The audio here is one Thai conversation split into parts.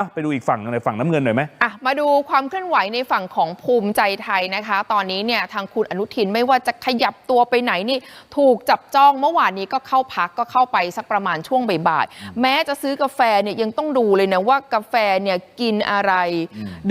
อะไปดูอีกฝั่งหนึ่งเลยฝั่งน้ำเงินหน่อยไหมอะมาดูความเคลื่อนไหวในฝั่งของภูมิใจไทยนะคะ ตอนนี้เนี่ยทางคุณอนุทินไม่ว่าจะขยับตัวไปไหนนี่ ถูกจับจ้องเมื่อวานนี้ก็เข้าพักก็เข้าไปสักประมาณช่วงบ่ายๆแม้จะซื้อกาแฟเนี่ยยังต้องดูเลยนะว่ากาแฟเนี่ยกินอะไร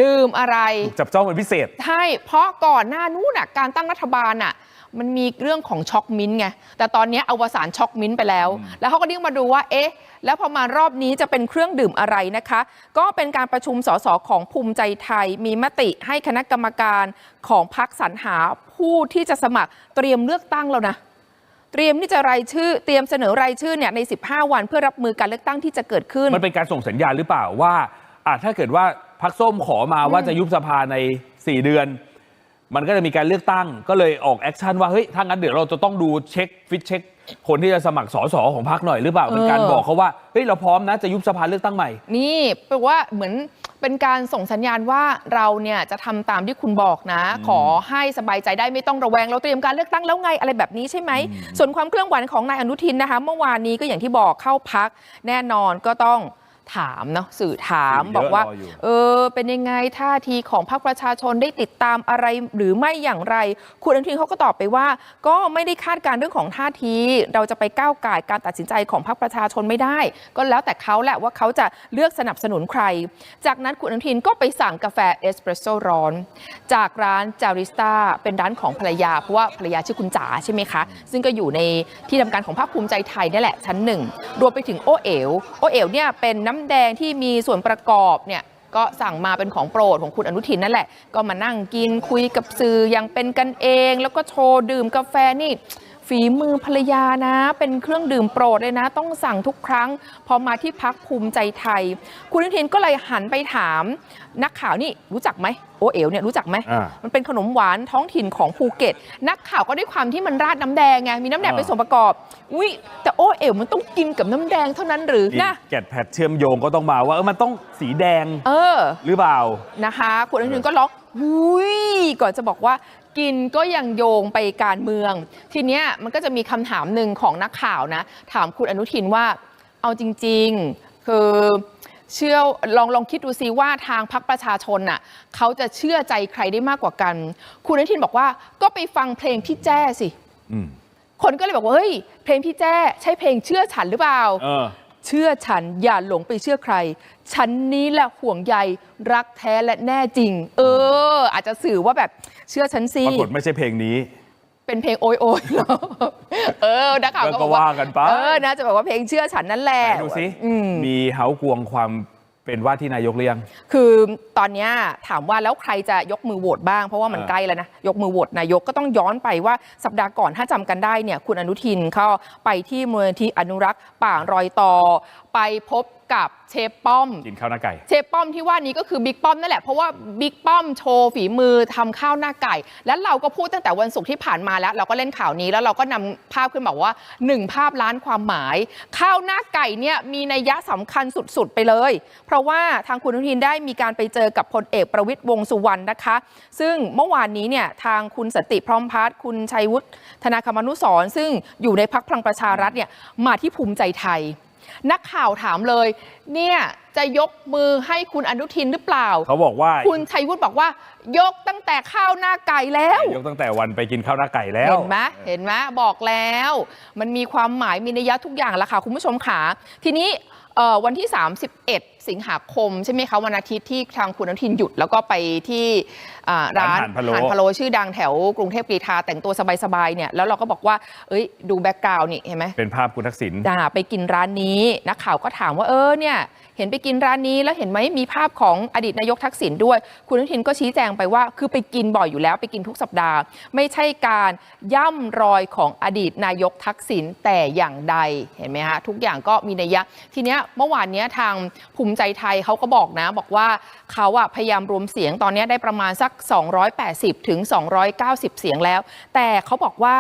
ดื่มอะไรถูกจับจ้องเป็นพิเศษใช่เพราะก่อนหน้านู้นน่ะการตั้งรัฐบาลน่ะมันมีเรื่องของช็อกมิ้นท์ไง แต่ตอนนี้อวสานช็อกมิ้นท์ไปแล้ว แล้วเขาก็เรียกมาดูว่า เอ๊ะ แล้วพอมารอบนี้จะเป็นเครื่องดื่มอะไรนะคะก็ก็เป็นการประชุมสสของภูมิใจไทย มีมติให้คณะกรรมการของพรรคสรรหาผู้ที่จะสมัครเตรียมเลือกตั้งแล้วนะเตรียมที่จะรายชื่อเตรียมเสนอรายชื่อเนี่ยใน 15 วันเพื่อรับมือการเลือกตั้งที่จะเกิดขึ้น มันเป็นการส่งสัญญาณหรือเปล่าว่าอะถ้าเกิดว่าพักส้มขอมาว่าจะยุบสภาใน 4 เดือน มันก็จะมีการเลือกตั้ง ก็เลยออกแอคชั่นว่าเฮ้ยถ้างั้นเดี๋ยวเราจะต้องดูเช็คฟิตเช็ค คนที่จะสมัครสสของพรรคหน่อยหรือเปล่าเป็นการเออบอกเขาว่าเฮ้ยเราพร้อมนะจะยุบสภาเลือกตั้งใหม่ นี่แปลว่าเหมือนเป็นการส่งสัญญาณว่าเราเนี่ยจะทำตามที่คุณบอกนะ ขอให้สบายใจได้ไม่ต้องระแวง เราเตรียมการเลือกตั้งแล้วไงอะไรแบบนี้ใช่ไหม ส่วนความเคลื่อนไหวของนายอนุทินนะคะ เมื่อวานนี้ก็อย่างที่บอกเข้าพักแน่นอนก็ต้อง ถามเนาะสื่อถามสื่อเยอะบอกว่า รออยู่ เออ เป็นยังไงท่าทีของพรรคประชาชนได้ติดตามอะไรหรือไม่อย่างไร คุณอนุทินเขาก็ตอบไปว่า ก็ไม่ได้คาดการณ์เรื่องของท่าที เราจะไปก้าวไก่ายการตัดสินใจของพรรคประชาชนไม่ได้ ก็แล้วแต่เขาแหละว่าเขาจะเลือกสนับสนุนใคร จากนั้นคุณอนุทินก็ไปสั่งกาแฟเอสเปรสโซ่ร้อน จากร้านจาริสตาเป็นร้านของภรรยา เพราะว่าภรรยาชื่อคุณจ๋าใช่ไหมคะ ซึ่งก็อยู่ในที่ทำการของภาคภูมิใจไทยนี่แหละชั้นหนึ่งรวมไปถึงโอเอ๋วโอเอ๋วเนี่ยเป็นน้ำแดงที่มีส่วนประกอบเนี่ยก็สั่งมาเป็นของโปรดของคุณอนุทินนั่นแหละ ก็มานั่งกินคุยกับสื่ออย่างเป็นกันเอง แล้วก็โชว์ดื่มกาแฟนี่ ฝีมือภรรยานะ เป็นเครื่องดื่มโปรดเลยนะ ต้องสั่งทุกครั้ง พอมาที่พักภูมิใจไทย คุณอนุทินก็เลยหันไปถาม นักข่าวนี่รู้จักไหมโอเอ๋วเนี่ยรู้จักไหมอ่ามันเป็นขนมหวานท้องถิ่นของภูเก็ต นักข่าวก็ด้วยความที่มันราดน้ำแดงไงมีน้ำแดงอ่าเป็นส่วนประกอบอุ้ยแต่โอเอ๋วมันต้องกินกับน้ำแดงเท่านั้นหรือนี่นะแกดแพดเชื่อมโยงก็ต้องมาว่าเออมันต้องสีแดง เออ หรือเปล่านะคะคุณอนุทินก็ร้อง อุ้ยก่อนจะบอกว่ากินก็ยังโยงไปการเมือง ทีเนี้ยมันก็จะมีคำถามหนึ่งของนักข่าวนะ ถามคุณอนุทินว่าเอาจริง ๆ คือเชื่อลองลองคิดดูซิว่าทางพรรคประชาชนน่ะเขาจะเชื่อใจใครได้มากกว่ากัน คุณอนุทินบอกว่าก็ไปฟังเพลงพี่แจ้สิอืมคนก็เลยบอกว่าเฮ้ยเพลงพี่แจ้ใช่เพลงเชื่อฉันหรือเปล่า เออเชื่อฉันอย่าหลงไปเชื่อใคร ฉันนี้แหละห่วงใยรักแท้และแน่จริง เออ อาจจะสื่อว่าแบบเชื่อฉันสิปรากฏไม่ใช่เพลงนี้ เป็นเพลงโอยโอยเหรอเออนักข่าวก็บอกว่าก็ว่ากันไป เออนะจะบอกว่าเพลงเชื่อฉันนั่นแหละไหนดูสิ อืม มีเฮากวงความ เป็นว่าที่นายกเรียง คือตอนนี้ถามว่าแล้วใครจะยกมือโหวตบ้างเพราะว่ามันใกล้แล้วนะ ยกมือโหวตนายกก็ต้องย้อนไปว่าสัปดาห์ก่อนถ้าจำกันได้เนี่ยคุณอนุทินเขาไปที่มูลนิธิอนุรักษ์ป่ารอยต่อ ไปพบ กับเชฟป้อม กินข้าวหน้าไก่ เชฟป้อมที่ว่านี้ก็คือบิ๊กป้อมนั่นแหละ เพราะว่าบิ๊กป้อมโชว์ฝีมือทำข้าวหน้าไก่ แล้วเราก็พูดตั้งแต่วันศุกร์ที่ผ่านมาแล้ว เราก็เล่นข่าวนี้แล้วเราก็นำภาพขึ้นมาบอกว่า 1 ภาพล้านความหมาย ข้าวหน้าไก่เนี่ยมีนัยยะสำคัญสุดๆไปเลย เพราะว่าทางคุณอนุทินได้มีการไปเจอกับพลเอกประวิตยวงษ์สุวรรณนะคะ ซึ่งเมื่อวานนี้เนี่ยทางคุณสนติพร้อมพัฒน์คุณชัยวุฒิธนาคมนุสรณ์ซึ่งอยู่ในพักพลังประชารัฐเนี่ยมาที่ภูมิใจไทย นักข่าวถามเลย เนี่ยจะยกมือให้คุณอนุทินหรือเปล่า เขาบอกว่าคุณชัยวุฒิบอกว่า ยกตั้งแต่ข้าวหน้าไก่แล้ว ยกตั้งแต่วันไปกินข้าวหน้าไก่แล้ว เห็นไหมเห็นไหมบอกแล้ว มันมีความหมายมีนัยยะทุกอย่างละค่ะคุณผู้ชมขาทีนี้เอ่อวันที่ 31 สิงหาคม ใช่ไหมคะวันอาทิตย์ที่ทางคุณอนุทินหยุด แล้วก็ไปที่อ่าร้านร้านอาหารพะโล้อาหารพะโล้ชื่อดังแถวกรุงเทพกรีฑาแต่งตัวสบายๆเนี่ยแล้วเราก็บอกว่า เอ้ยดูแบ็กกราวน์นี่เห็นไหมเป็นภาพคุณทักษิณด่าไปกินร้านนี้นักข่าวก็ถามว่าเออเนี่ยเห็นไปกินร้านนี้แล้วเห็นไหมมีภาพของอดีตนายกทักษิณด้วย คุณอนุทินก็ชี้แจงไปว่า คือไปกินบ่อยอยู่แล้วไปกินทุกสัปดาห์ ไม่ใช่การย่ำรอยของอดีตนายกทักษิณแต่อย่างใดเห็นไหมฮะทุกอย่างก็มีนัยยะ ทีเนี้ยเมื่อวานเนี้ยทางภูมิใจไทยเขาก็บอกนะ บอกว่าเขาอะพยายามรวมเสียงตอนเนี้ยได้ประมาณสัก 280ถึง290 เสียงแล้ว แต่เขาบอกว่า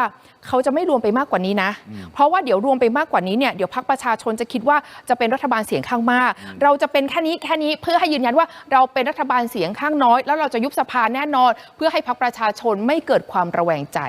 เขาจะไม่รวมไปมากกว่านี้นะ เพราะว่าเดี๋ยวรวมไปมากกว่านี้เนี่ยเดี๋ยวพักประชาชนจะคิดว่าจะเป็นรัฐบาลเสียงข้างมากเราราจะเป็นแค่นี้แค่นี้เพื่อให้ยืนยันว่าเราเป็นรัฐบาลเสียงข้างน้อย แล้วเราจะยุบสภาแน่นอน เพื่อให้พักประชาชนไม่เกิดความระแวงใจ